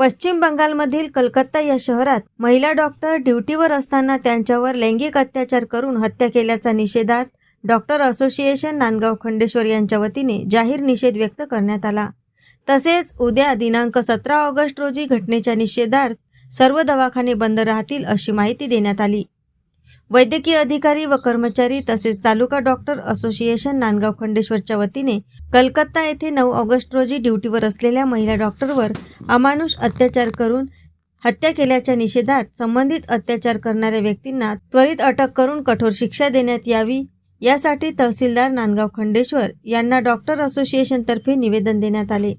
पश्चिम बंगालमधील कलकत्ता या शहरात महिला डॉक्टर ड्युटीवर असताना त्यांच्यावर लैंगिक अत्याचार करून हत्या केल्याचा निषेधार्थ डॉक्टर असोसिएशन नांदगाव खंडेश्वर यांच्या वतीने जाहीर निषेध व्यक्त करण्यात आला. तसेच उद्या दिनांक सतरा ऑगस्ट रोजी घटनेच्या निषेधार्थ सर्व दवाखाने बंद राहतील अशी माहिती देण्यात आली. वैद्यकीय अधिकारी व कर्मचारी तसेच तालुका डॉक्टर असोसिएशन नांदगाव खंडेश्वरच्या वतीने कलकत्ता येथे नऊ ऑगस्ट रोजी ड्युटीवर असलेल्या महिला डॉक्टरवर अमानुष अत्याचार करून हत्या केल्याच्या निषेधात संबंधित अत्याचार करणाऱ्या व्यक्तींना त्वरित अटक करून कठोर शिक्षा देण्यात यावी यासाठी तहसीलदार नांदगाव खंडेश्वर यांना डॉक्टर असोसिएशनतर्फे निवेदन देण्यात आले.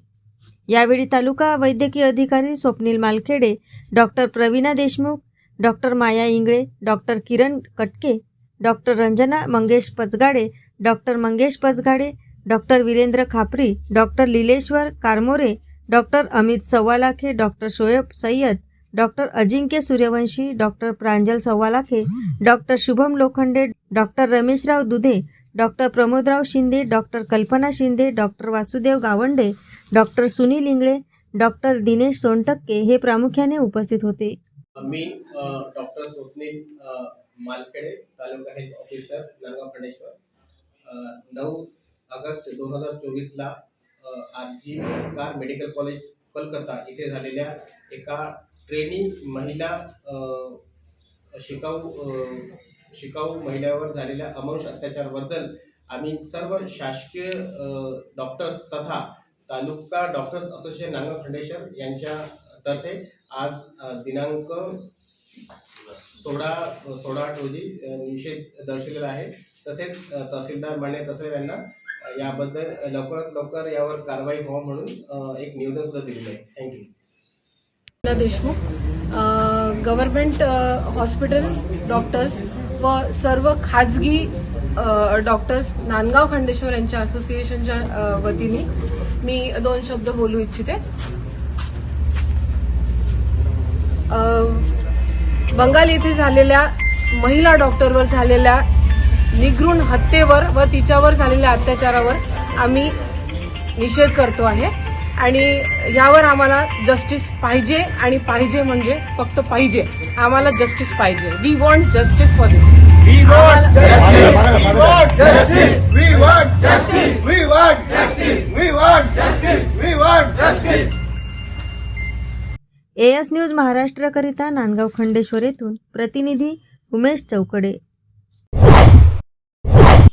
यावेळी तालुका वैद्यकीय अधिकारी Swapnil Malkhede doctor Pravina Deshmukh doctor Maya Ingle doctor Kiran Katke doctor Ranjana Mangesh Pachgade doctor Mangesh Pachgade doctor Virendra Khapri doctor Lileshwar Karmore doctor Amit Savvalakhe doctor Shoaib Sayyad doctor Ajinkya Suryavanshi doctor Pranjal Savvalakhe doctor Shubham Lokhande doctor Rameshrao Dudhe doctor Pramodrao Shinde doctor Kalpana Shinde doctor Vasudev Gawande doctor Sunil Ingle doctor Dinesh Sontakke हे प्रामुख्याने उपस्थित होते. मी doctor Swapnil Malkhede तालुका health officer Nandgaon नऊ August दोन हजार चोवीसला R G Kar medical college Kolkata इथे झालेल्या एका ट्रेनिंग महिला शिकाऊ शिकाऊ महिलावर झालेल्या अमानुष अत्याचाराबद्दल आम्ही सर्व शासकीय डॉक्टर्स तथा तालुका डॉक्टर्स असोसिएशन नांदगाव खंडेश्वर तर्फे आज दिनांक सोळा सोळा आठ रोजी निषेध दर्शवलेला आहे. तसेच तहसीलदार माने तसेच यांना याबद्दल लवकरात लवकर यावर कारवाई व्हावं म्हणून एक निवेदन सुद्धा दिलेलं आहे. Thank you Deshmukh government hospital doctors व सर्व खाजगी डॉक्टर्स नांदगाव खंडेश्वर यांच्या असोसिएशनच्या वतीने मी दोन शब्द बोलू इच्छिते. बंगाल येथे झालेल्या महिला डॉक्टरवर झालेल्या निगृण हत्येवर व तिच्यावर झालेल्या अत्याचारावर आम्ही निषेध करतो आहे. आणि यावर आम्हाला जस्टिस पाहिजे आणि पाहिजे म्हणजे फक्त पाहिजे. आम्हाला जस्टिस पाहिजे. We want justice for this We want आम्हाला- ए एस न्यूज महाराष्ट्रकरिता नांदगाव खंडेश्वर येथून प्रतिनिधी उमेश चौकडे.